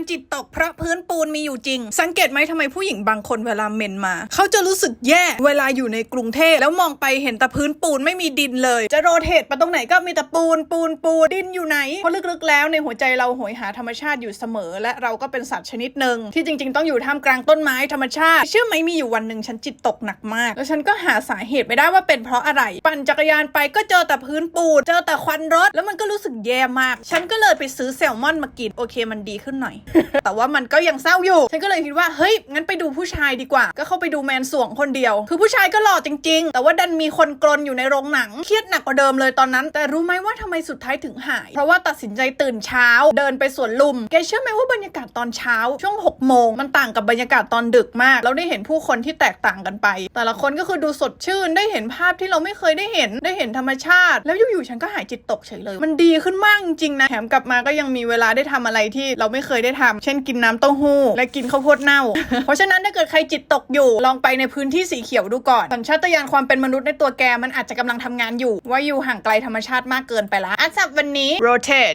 การจิตตกเพราะพื้นปูนมีอยู่จริง สังเกตไหมทำไมผู้หญิงบางคนเวลาเมนมา เขาจะรู้สึกแย่เวลาอยู่ในกรุงเทพแล้วมองไปเห็นแต่พื้นปูนไม่มีดินเลย จะโรเทตไปตรงไหนก็มีแต่ปูนปูนปูนดินอยู่ไหนเพราะลึกๆแล้วในหัวใจเราโหยหาธรรมชาติอยู่เสมอ และเราก็เป็นสัตว์ชนิดหนึ่งที่จริง ๆ ต้องอยู่ท่ามกลางต้นไม้ธรรมชาติ เชื่อไหมมีอยู่วันหนึ่งฉันจิตตกหนักมาก แล้วฉันก็หาสาเหตุไม่ได้ว่าเป็นเพราะอะไร ปั่นจักรยานไปก็เจอแต่พื้นปูนเจอแต่ควันรถ แล้วมันก็รู้สึกแย่มาก ฉันก็เลยไปซื้อแซลมอนมากินโอเคมันดีขึ้นหน่อยแต่ว่ามันก็ยังเศร้าอยู่ ฉันก็เลยคิดว่า เฮ้ย งั้นไปดูผู้ชายดีกว่า ก็เข้าไปดูแมนสวงคนเดียว คือผู้ชายก็หล่อจริง ๆ แต่ว่าดันมีคนกลนอยู่ในโรงหนัง เครียดหนักกว่าเดิมเลยตอนนั้น แต่รู้ไหมว่าทำไมสุดท้ายถึงหาย เพราะว่าตัดสินใจตื่นเช้า เดินไปสวนลุม แกเชื่อไหมว่าบรรยากาศตอนเช้า ช่วง6โมง มันต่างกับบรรยากาศตอนดึกมาก เราได้เห็นผู้คนที่แตกต่างกันไป แต่ละคนก็คือดูสดชื่น ได้เห็นภาพที่เราไม่เคยได้เห็น ได้เห็นธรรมชาติ แล้วอยู่ๆฉันก็หายจิตตกเฉยเลย มันดีขึ้นมากจริงนะ แถมกลับมาก็ยังมีเวลาได้ทำอะไรที่เราไม่เคยได้ทำเช่นกินน้ำเต้าหู้ และกินข้าวโพดเน่า เพราะฉะนั้นถ้าเกิดใครจิตตกอยู่ลองไปในพื้นที่สีเขียวดูก่อนสัญชาตญาณความเป็นมนุษย์ในตัวแกมันอาจจะกำลังทำงานอยู่ ว่าอยู่ห่างไกลธรรมชาติมากเกินไปละอันสับวันนี้ rotate